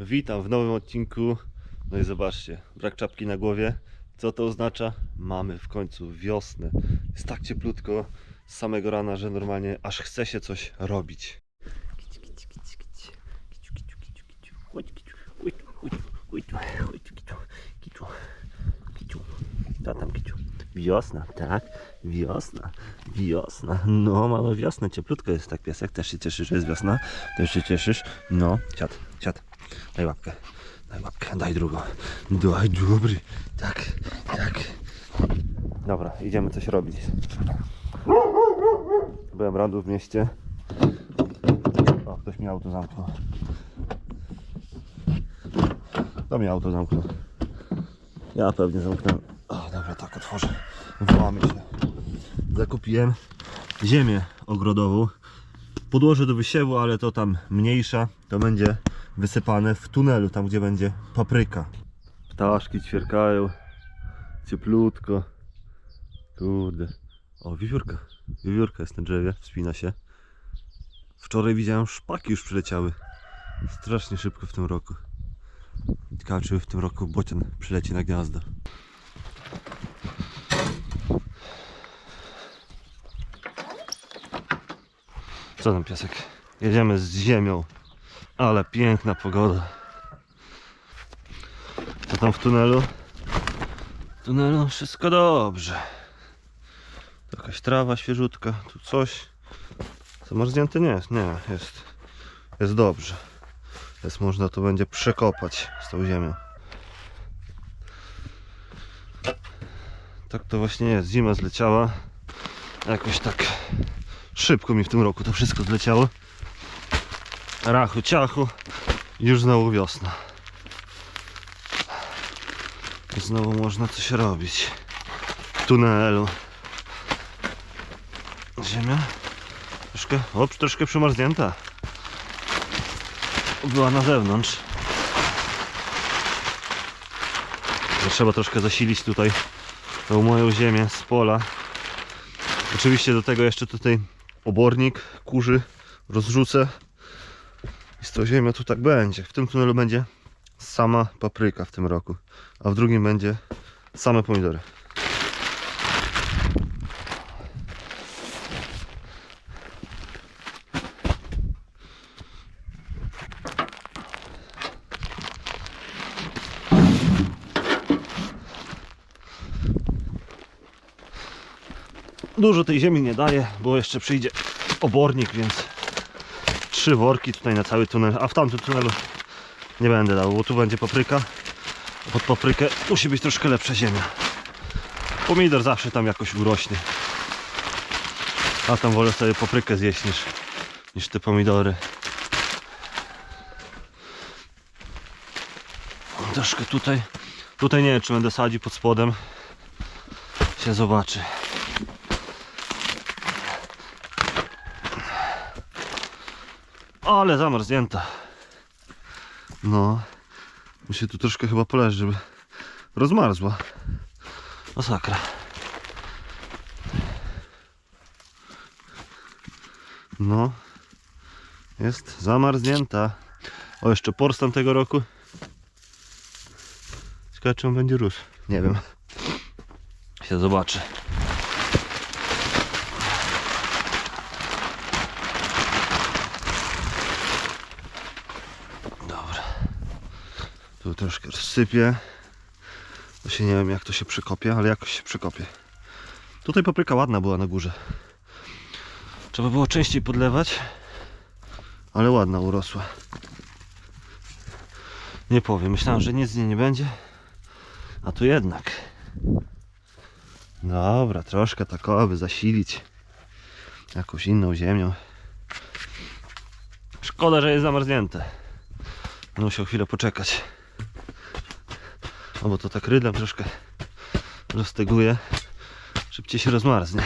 Witam w nowym odcinku. No i zobaczcie, brak czapki na głowie. Co to oznacza? Mamy w końcu wiosnę. Jest tak cieplutko z samego rana, że normalnie aż chce się coś robić. Co tam, kiciu? Wiosna, tak? Wiosna. Wiosna. No, mamy wiosnę. Cieplutko jest tak, piesek. Też się cieszysz, że jest wiosna? Też się cieszysz? No, siad. Daj łapkę. Daj łapkę, daj drugą. Daj dobry. Tak, tak. Dobra, idziemy coś robić. Byłem radu w mieście. O, ktoś mi auto zamknął. To mi auto zamknął. Ja pewnie zamknąłem. O, dobra, tak otworzę. Wołamy się. Zakupiłem ziemię ogrodową. Podłoże do wysiewu, ale to tam mniejsza. To będzie wysypane w tunelu, tam gdzie będzie papryka. Ptaszki ćwierkają. Cieplutko. Kurde. O, wiewiórka. Wiewiórka jest na drzewie, wspina się. Wczoraj widziałem szpaki już przyleciały. Strasznie szybko w tym roku. Ciekawe, czy w tym roku bocian przyleci na gniazdo. Co tam piesek? Jedziemy z ziemią. Ale piękna pogoda. Co tam w tunelu? W tunelu wszystko dobrze. Tu Jakaś trawa świeżutka, tu coś. Zamarznięte nie jest, nie, jest. Jest dobrze. Jest można to będzie przekopać z tą ziemią. Tak to właśnie jest. Zima zleciała. Jakoś tak szybko mi w tym roku to wszystko zleciało. Rachu, ciachu. Już znowu wiosna. Znowu można coś robić. W tunelu. Ziemia. Troszkę, o, troszkę przymarznięta. Była na zewnątrz. Trzeba troszkę zasilić tutaj tą moją ziemię z pola. Oczywiście do tego jeszcze tutaj obornik kurzy rozrzucę. Z tą ziemią tu tak będzie. W tym tunelu będzie sama papryka w tym roku, a w drugim będzie same pomidory. Dużo tej ziemi nie daje, bo jeszcze przyjdzie obornik, więc trzy worki tutaj na cały tunel, a w tamtym tunelu nie będę dał, bo tu będzie papryka. Pod paprykę musi być troszkę lepsza ziemia. Pomidor zawsze tam jakoś urośnie. A tam wolę sobie paprykę zjeść niż, niż te pomidory. Troszkę tutaj. Tutaj nie wiem, czy będę sadził pod spodem. Się zobaczy. Ale zamarznięta. No. Musi tu troszkę chyba poleżeć, żeby rozmarzła. Masakra. No. Jest zamarznięta. O, jeszcze por z tamtego roku. Ciekawe, czy on będzie rósł. Nie wiem. Się zobaczy. Troszkę rozsypię. Się nie wiem jak to się przekopie, ale jakoś się przekopie. Tutaj papryka ładna była na górze. Trzeba było częściej podlewać, ale ładna urosła. Nie powiem, myślałem, że nic z niej nie będzie, a tu jednak. Dobra, troszkę tak aby zasilić jakąś inną ziemią. Szkoda, że jest zamarznięte. Musiał chwilę poczekać. No bo to tak rydem troszkę rozteguje. Szybciej się rozmarznie.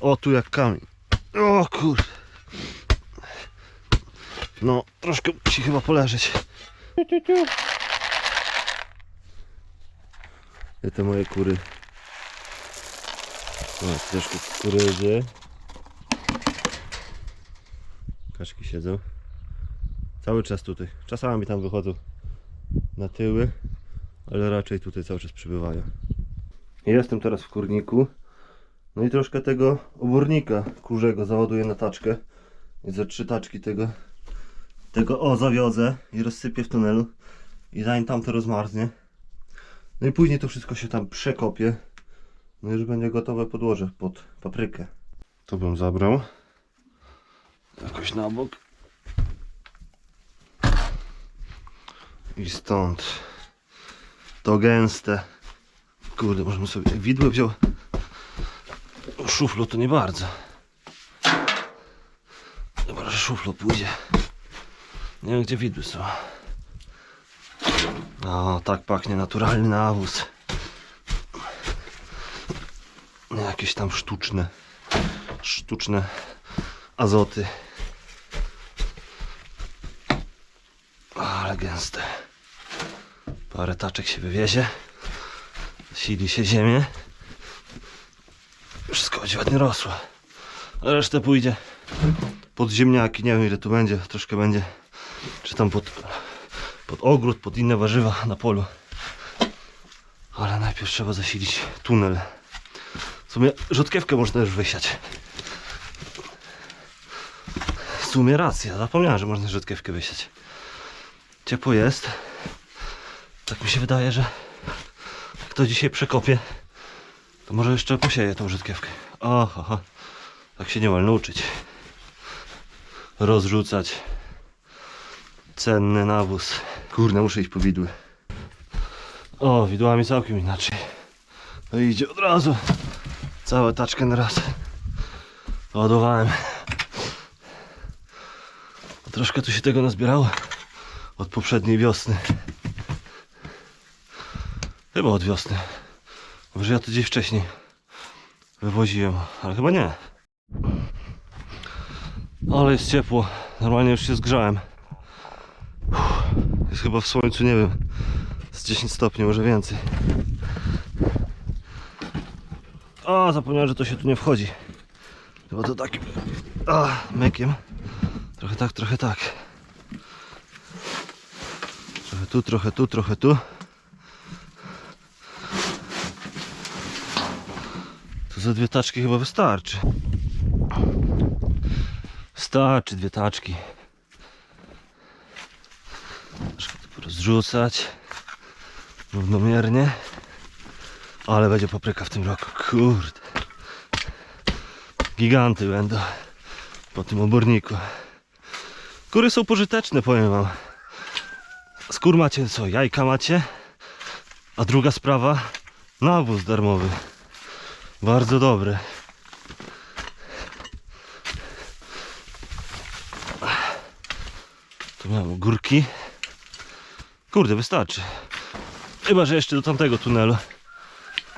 O, tu jak kamień. O kur... No, troszkę musi chyba poleżeć. I te moje kury. O, troszkę kukurydzy. Kaczki siedzą. Cały czas tutaj. Czasami tam wychodzą na tyły, ale raczej tutaj cały czas przybywają. Jestem teraz w kurniku. No i troszkę tego obornika kurzego załaduję na taczkę. I za trzy taczki tego, tego o zawiozę i rozsypię w tunelu. I zanim tam to rozmarznie. No i później to wszystko się tam przekopie. No i już będzie gotowe podłoże pod paprykę. To bym zabrał. Jakoś na bok. I stąd. To gęste. Kurde, możemy sobie widły wziął. Szuflo to nie bardzo. Chyba, że szuflo pójdzie. Nie wiem gdzie widły są. O, tak pachnie naturalny nawóz. Jakieś tam sztuczne. Sztuczne azoty. Ale gęste. Parę taczek się wywiezie. Sili się ziemię. Wszystko będzie ładnie rosło. Resztę pójdzie pod ziemniaki. Nie wiem ile tu będzie. Troszkę będzie. Czy tam pod, pod ogród, pod inne warzywa na polu. Ale najpierw trzeba zasilić tunel. W sumie rzodkiewkę można już wysiać. W sumie racja, zapomniałem, że można rzodkiewkę wysiać. Ciepło jest. Tak mi się wydaje, że jak to dzisiaj przekopie, to może jeszcze posieje tą rzodkiewkę. Oho, ho. tak się nie wolno uczyć. Rozrzucać cenny nawóz. Kurde, muszę iść po widły. O, widłami całkiem inaczej. No idzie od razu. Całe taczkę na raz. Ładowałem. Troszkę tu się tego nazbierało od poprzedniej wiosny. Chyba od wiosny. Może ja to gdzieś wcześniej wywoziłem, ale chyba nie. Ale jest ciepło. Normalnie już się zgrzałem. Jest chyba w słońcu, nie wiem, z 10 stopni, może więcej. O, zapomniałem, że to się tu nie wchodzi. Chyba to takim a, mykiem. Trochę tak, trochę tak. Trochę tu, trochę tu, trochę tu. Za dwie taczki chyba wystarczy. Wystarczy dwie taczki. Troszkę to porozrzucać. Równomiernie. Ale będzie papryka w tym roku. Kurde. Giganty będą po tym oborniku. Kury są pożyteczne, powiem wam. Skór macie co? Jajka macie? A druga sprawa, nawóz darmowy. Bardzo dobry. Tu miałem górki. Kurde, wystarczy. Chyba, że jeszcze do tamtego tunelu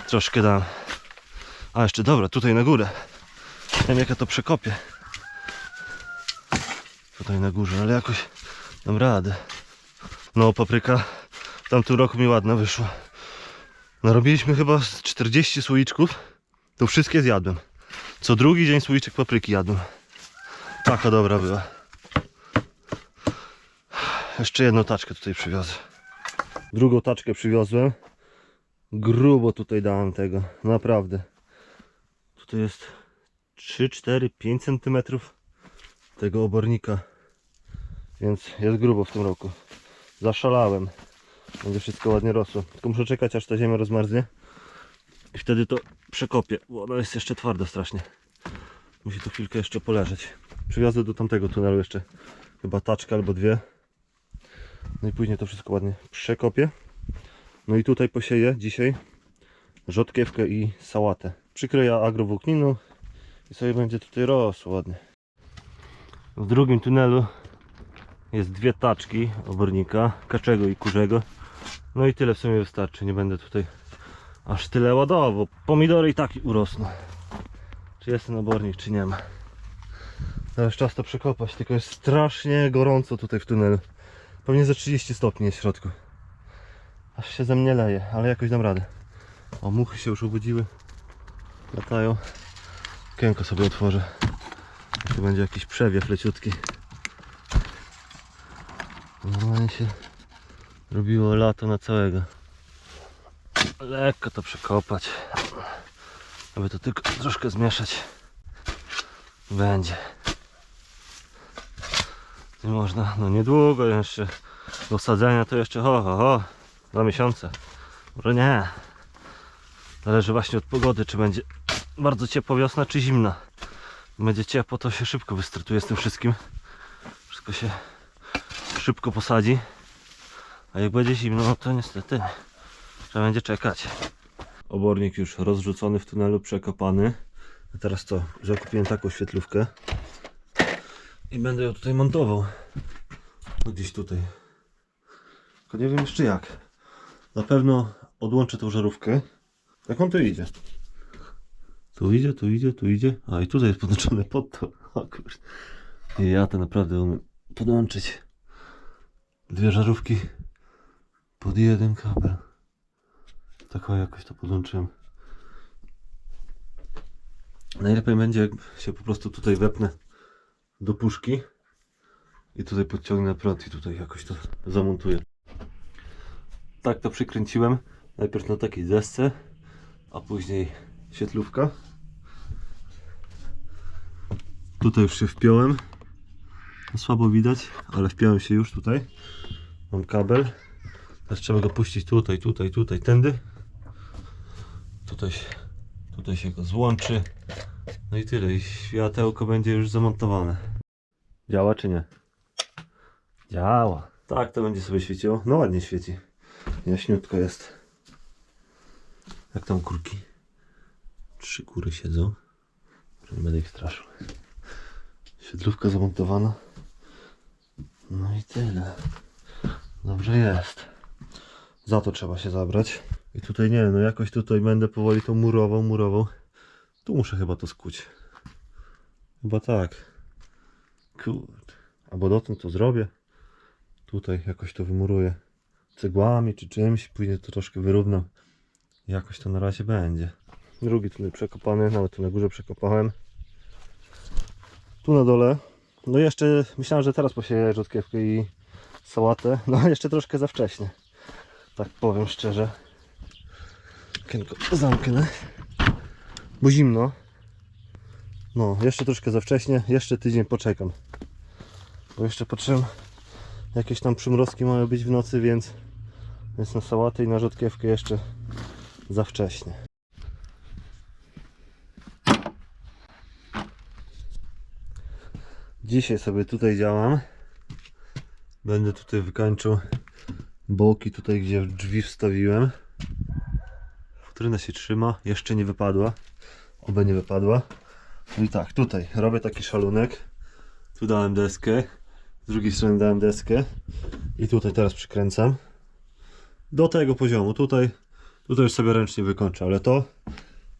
troszkę dam. A jeszcze dobra, tutaj na górę. Nie wiem jak ja to przekopię. Tutaj na górze, ale jakoś dam radę. No, papryka w tamtym roku mi ładna wyszła. Narobiliśmy chyba z 40 słoiczków. To wszystkie zjadłem. Co drugi dzień słoiczek papryki jadłem. Taka dobra była. Jeszcze jedną taczkę tutaj przywiozę. Drugą taczkę przywiozłem. Grubo tutaj dałem tego. Naprawdę. Tutaj jest 3, 4, 5 cm tego obornika. Więc jest grubo w tym roku. Zaszalałem. Będzie wszystko ładnie rosło. Tylko muszę czekać aż ta ziemia rozmarznie. I wtedy to przekopię, bo ona jest jeszcze twarda strasznie. Musi tu chwilkę jeszcze poleżeć. Przywiozę do tamtego tunelu jeszcze chyba taczkę albo dwie. No i później to wszystko ładnie przekopię. No i tutaj posieję dzisiaj rzodkiewkę i sałatę. Przykryję agrowłókniną i sobie będzie tutaj rosło ładnie. W drugim tunelu jest dwie taczki obornika, kaczego i kurzego. No i tyle w sumie wystarczy, nie będę tutaj aż tyle ładował. Pomidory i tak urosną. Czy jest ten obornik, czy nie ma. Teraz czas to przekopać, tylko jest strasznie gorąco tutaj w tunelu. Pewnie za 30 stopni jest w środku. Aż się ze mnie leje, ale jakoś dam radę. O, muchy się już obudziły. Latają. Okienko sobie otworzę. Tu będzie jakiś przewiew leciutki. Normalnie się robiło lato na całego. Lekko to przekopać. Aby to tylko troszkę zmieszać. Będzie. Nie można, no niedługo jeszcze. Do sadzenia to jeszcze ho, ho, ho. Dwa miesiące. Może nie. Zależy właśnie od pogody, czy będzie bardzo ciepła wiosna, czy zimna. Będzie ciepło, to się szybko wystartuje z tym wszystkim. Wszystko się szybko posadzi. A jak będzie zimno, no to niestety trzeba będzie czekać. Obornik już rozrzucony w tunelu, przekopany. A teraz co? Zakupiłem taką świetlówkę. I będę ją tutaj montował. No gdzieś tutaj. Tylko nie wiem jeszcze jak. Na pewno odłączę tą żarówkę. Jak on tu idzie? Tu idzie, tu idzie, tu idzie. A i tutaj jest podłączone pod to. O kurde. I ja to naprawdę umiem podłączyć. Dwie żarówki pod jeden kabel. Taką jakoś to podłączyłem. Najlepiej będzie jak się po prostu tutaj wepnę do puszki i tutaj podciągnę prąd i tutaj jakoś to zamontuję. Tak to przykręciłem. Najpierw na takiej desce, a później świetlówka. Tutaj już się wpiąłem. Słabo widać, ale wpiąłem się już tutaj. Mam kabel. Teraz trzeba go puścić tutaj, tutaj, tutaj, tędy. Tutaj, się- tutaj się go złączy. No i tyle. I światełko będzie już zamontowane. Działa czy nie? Działa. Tak to będzie sobie świeciło. No ładnie świeci. Jaśniutko jest. Jak tam kurki? Trzy kury siedzą. Nie będę ich straszył. Świetlówka zamontowana. No i tyle. Dobrze jest. Za to trzeba się zabrać. I tutaj nie no jakoś tutaj będę powoli tą murował, murował. Tu muszę chyba to skuć. Chyba tak. Kurde. Albo dotąd to zrobię. Tutaj jakoś to wymuruję. Cegłami czy czymś. Później to troszkę wyrównam. Jakoś to na razie będzie. Drugi tunel przekopany. Nawet tu na górze przekopałem. Tu na dole. No jeszcze myślałem, że teraz posieję rzodkiewkę i sałatę. No jeszcze troszkę za wcześnie. Tak powiem szczerze. Okienko zamknę. Bo zimno. No, jeszcze troszkę za wcześnie. Jeszcze tydzień poczekam. Bo jeszcze potrzebam jakieś tam przymrozki mają być w nocy, więc, więc na sałatę i na rzodkiewkę jeszcze za wcześnie. Dzisiaj sobie tutaj działam. Będę tutaj wykańczył boki tutaj, gdzie drzwi wstawiłem. Futryna się trzyma, jeszcze nie wypadła. Oby nie wypadła. No i tak, tutaj robię taki szalunek. Tu dałem deskę. Z drugiej strony dałem deskę. I tutaj teraz przykręcam. Do tego poziomu. Tutaj, tutaj już sobie ręcznie wykończę, ale to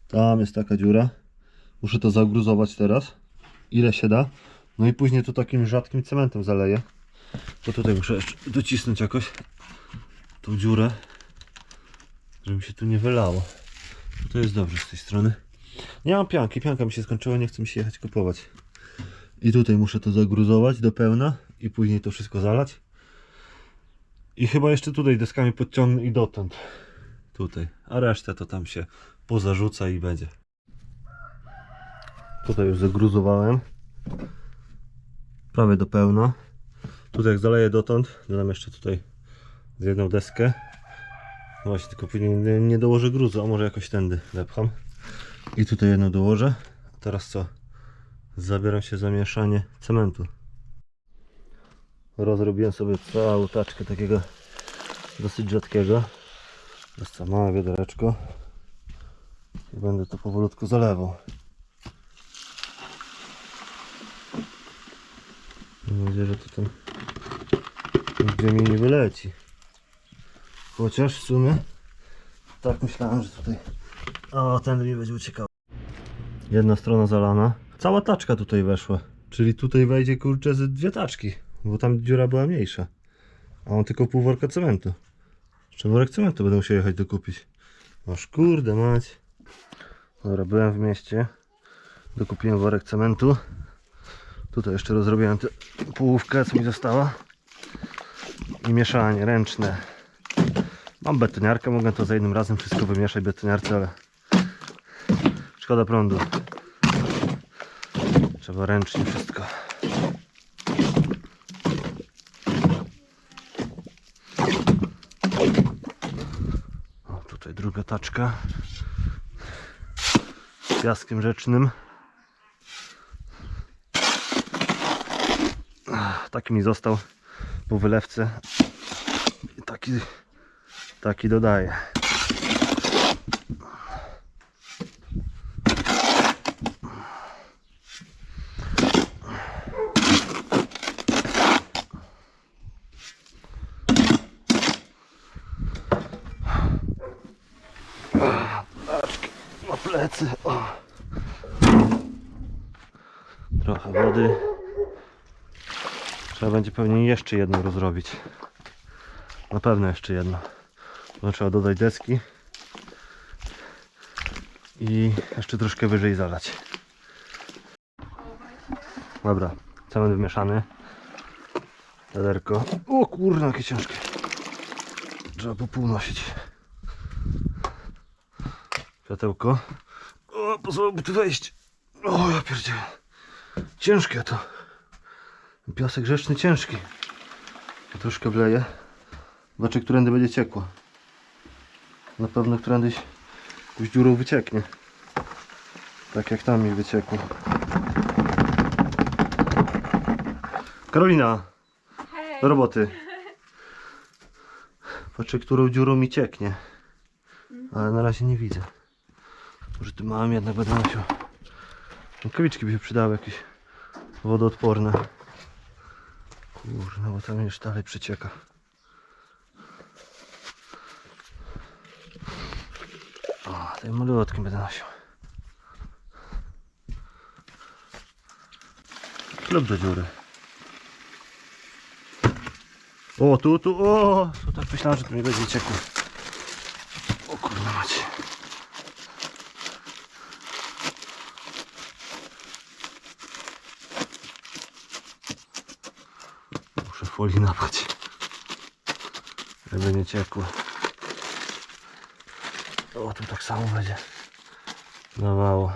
tam jest taka dziura. Muszę to zagruzować teraz. Ile się da. No i później tu takim rzadkim cementem zaleję. To tutaj muszę jeszcze docisnąć jakoś tą dziurę, żeby się tu nie wylało. To jest dobrze z tej strony. Nie mam pianki, pianka mi się skończyła, nie chce mi się jechać kupować. I tutaj muszę to zagruzować do pełna i później to wszystko zalać. I chyba jeszcze tutaj deskami podciągnę i dotąd. Tutaj. A resztę to tam się pozarzuca i będzie. Tutaj już zagruzowałem. Prawie do pełna. Tutaj jak zaleję dotąd, dodam jeszcze tutaj z jedną deskę. No właśnie, tylko później nie, nie dołożę gruzu, a może jakoś tędy wepcham. I tutaj jedno dołożę. Teraz co? Zabieram się za mieszanie cementu. Rozrobiłem sobie całą taczkę takiego dosyć rzadkiego. Jest to małe wiadereczko. I będę to powolutku zalewał. Mam nadzieję, że to tam nigdzie mi nie wyleci. Chociaż w sumie tak myślałem, że tutaj o, ten mi będzie uciekał. Jedna strona zalana. Cała taczka tutaj weszła. Czyli tutaj wejdzie kurczę z dwie taczki. Bo tam dziura była mniejsza. A on tylko pół worka cementu. Jeszcze worek cementu będę musiał jechać dokupić. Aż kurde mać. Dobra, byłem w mieście. Dokupiłem worek cementu. Tutaj jeszcze rozrobiłem tę połówkę, co mi została. i mieszanie ręczne. Mam betoniarkę, mogę to za jednym razem wszystko wymieszać betoniarce, ale szkoda prądu. Trzeba ręcznie wszystko. O, tutaj druga taczka z piaskiem rzecznym. Taki mi został po wylewce. Taki, taki dodaję. na plecy. O. Trochę wody. Trzeba będzie pewnie jeszcze jedną rozrobić. Na pewno jeszcze jedno. Trzeba dodać deski. I jeszcze troszkę wyżej zalać. Dobra, cement wymieszany. Wiaderko. O kurna, jakie ciężkie. Trzeba po pół nosić. Światełko. O, pozwolę tu wejść. O, ja pierdzielę. Ciężkie to. Piasek grzeczny ciężki. Troszkę wleję. Zobaczę, którędy będzie ciekło. Na pewno którędyś już dziurą wycieknie. Tak jak tam mi wyciekło. Karolina, Hej! do roboty. Patrzę, którą dziurą mi cieknie. Ale na razie nie widzę. Może tu mam jednak będę nosił. Rękawiczki by się przydały jakieś wodoodporne. Kurna, bo tam już dalej przecieka. Tym malutkim będę nosił. Ślub do dziury. O, tu, tu, o! Tu tak myślałem, że tu nie będzie ciekło. O kurwa macie. Muszę folii napać. Żeby nie ciekło. O, tu tak samo będzie. Dawało.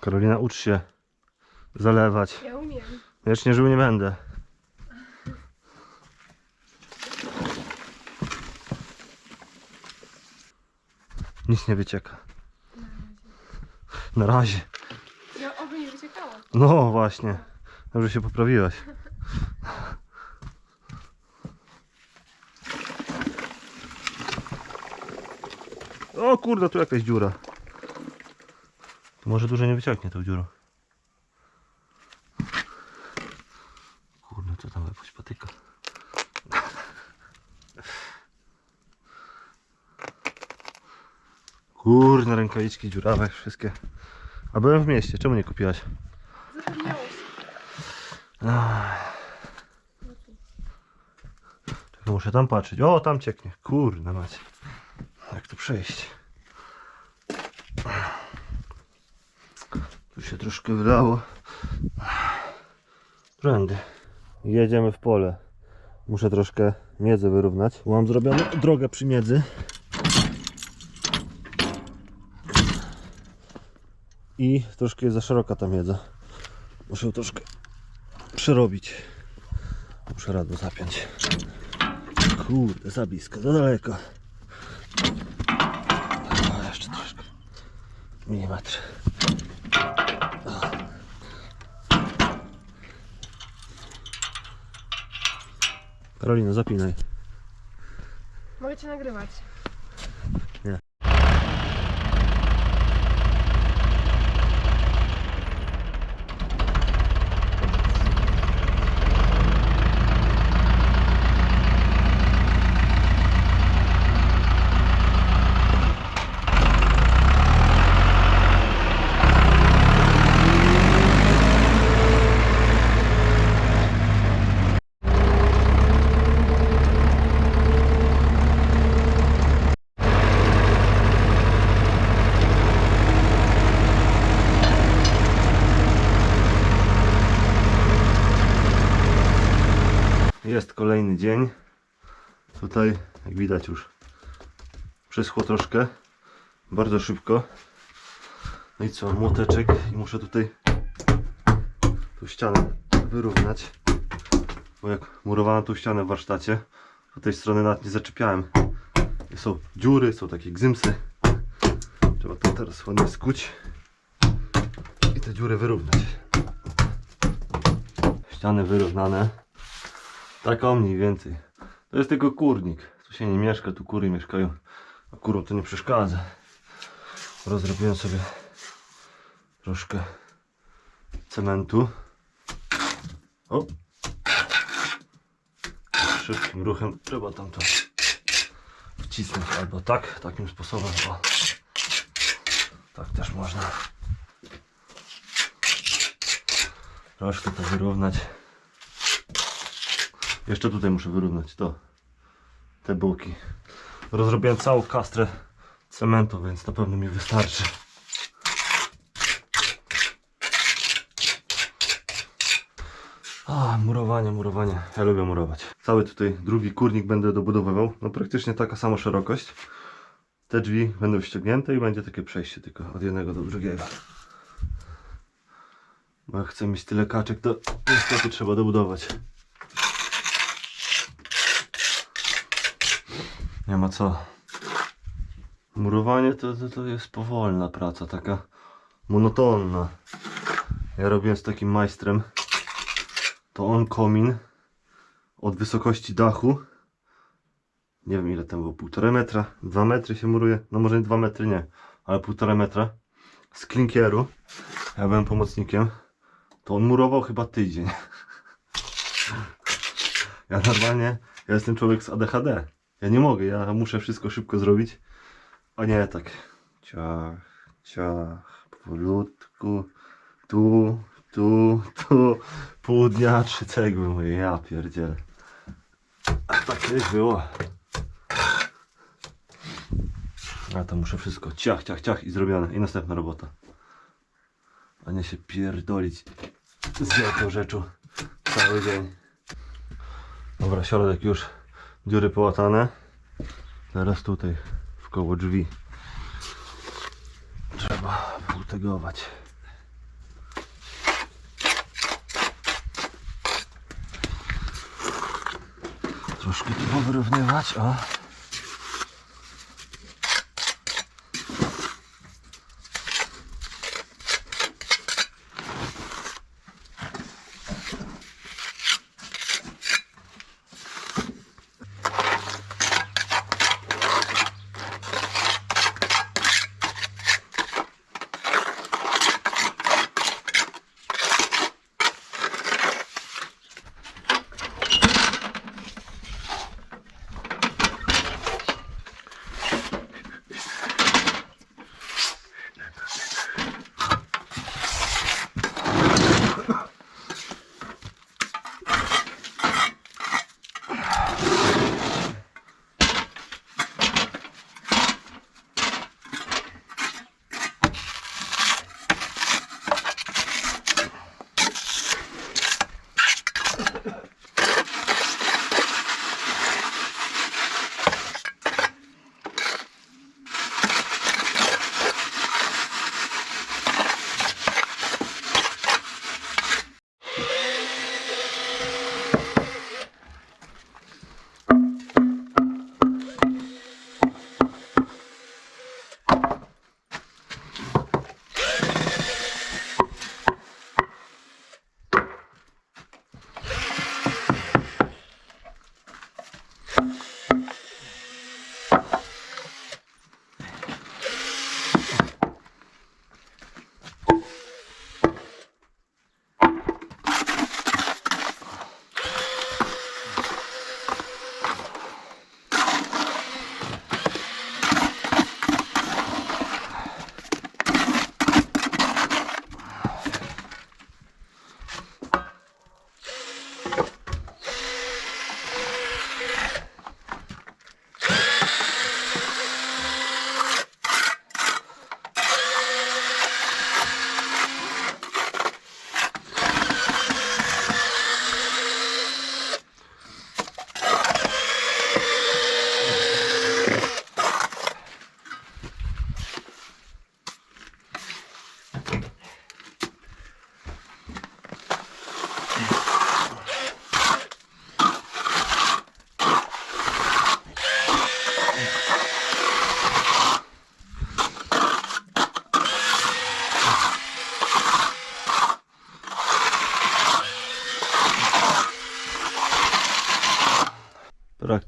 Karolina, ucz się zalewać. Ja umiem. Wiecznie żył nie będę. Nic nie wycieka. Na razie. Ja oby nie wyciekało. No właśnie. Dobrze się poprawiłaś. O kurde, tu jakaś dziura. Może dużo nie wyciągnie tą dziurą. Kurde, co tam jakoś patyka. Kurde, rękawiczki dziurawe wszystkie. A byłem w mieście, czemu nie kupiłaś? Zapomniało się. Ach. Muszę tam patrzeć. O, tam cieknie. Kurde macie. Jak tu przejść? Tu się troszkę wydało. Trendy. Jedziemy w pole. Muszę troszkę miedzę wyrównać. Mam zrobioną drogę przy miedzy. I troszkę jest za szeroka ta miedza. Muszę ją troszkę przerobić. Muszę radło zapiąć. Kurde, za blisko, za daleko. O, jeszcze troszkę. Milimetr. Karolina, zapinaj. Mogę cię nagrywać. Kolejny dzień. Tutaj, jak widać już, przeschło troszkę. Bardzo szybko. No i co, młoteczek i muszę tutaj tą ścianę wyrównać. Bo jak murowałem tą ścianę w warsztacie, to tej strony nawet nie zaczepiałem. Są dziury, są takie gzymsy. Trzeba to teraz ładnie skuć i te dziury wyrównać. Ściany wyrównane. Tak o mniej więcej. To jest tylko kurnik. Tu się nie mieszka, tu kury mieszkają. A kurom to nie przeszkadza. Rozrobiłem sobie troszkę cementu. O! Szybkim ruchem trzeba tam to wcisnąć albo tak, takim sposobem. O. Tak też można. Troszkę to wyrównać. Jeszcze tutaj muszę wyrównać to. Te boki. Rozrobiłem całą kastrę cementu, więc na pewno mi wystarczy. A, murowanie, murowanie. Ja lubię murować. Cały tutaj drugi kurnik będę dobudowywał. No praktycznie taka sama szerokość. Te drzwi będą ściągnięte i będzie takie przejście tylko od jednego do drugiego. Bo jak chcę mieć tyle kaczek, to niestety trzeba dobudować. Nie ma co. Murowanie to, to, to jest powolna praca, taka monotonna. Ja robiłem z takim majstrem. To on komin od wysokości dachu. Nie wiem ile tam było, półtora metra, dwa metry się muruje. No może nie dwa metry nie, ale półtora metra. Z klinkieru. Ja byłem pomocnikiem. To on murował chyba tydzień. Ja normalnie, ja jestem człowiek z ADHD. Ja nie mogę, ja muszę wszystko szybko zrobić. A nie tak. Ciach, ciach, powolutku. Tu, tu, tu. Pół dnia, trzy cegły moje, ja pierdzielę. A tak kiedyś było. A to muszę wszystko ciach, ciach, ciach i zrobione. I następna robota. A nie się pierdolić z wielką rzeczą cały dzień. Dobra, środek już dziury połatane. Teraz tutaj w koło drzwi trzeba półtegować. Troszkę tu powyrównywać, o.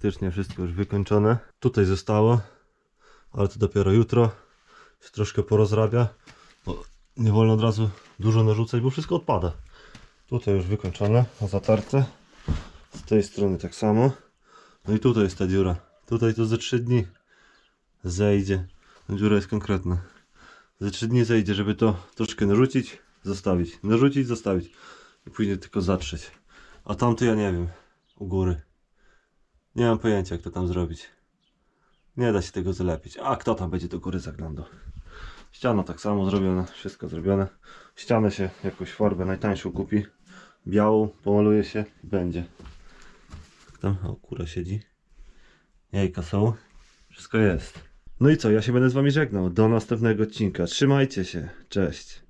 praktycznie wszystko już wykończone. Tutaj zostało, ale to dopiero jutro się troszkę porozrabia, bo nie wolno od razu dużo narzucać, bo wszystko odpada. Tutaj już wykończone, zatarte. Z tej strony tak samo. No i tutaj jest ta dziura. Tutaj to ze 3 dni zejdzie. Dziura jest konkretna. Ze 3 dni zejdzie, żeby to troszkę narzucić, zostawić. Narzucić, zostawić. I później tylko zatrzeć. A tamto ja nie wiem. U góry. Nie mam pojęcia, jak to tam zrobić. Nie da się tego zalepić. A kto tam będzie do góry zaglądał? Ściana tak samo zrobiona, wszystko zrobione. Ścianę się jakąś farbę najtańszą kupi. Białą, pomaluje się i będzie. Tam? O, kura siedzi. Jajka są. Wszystko jest. No i co, ja się będę z wami żegnał. Do następnego odcinka. Trzymajcie się. Cześć.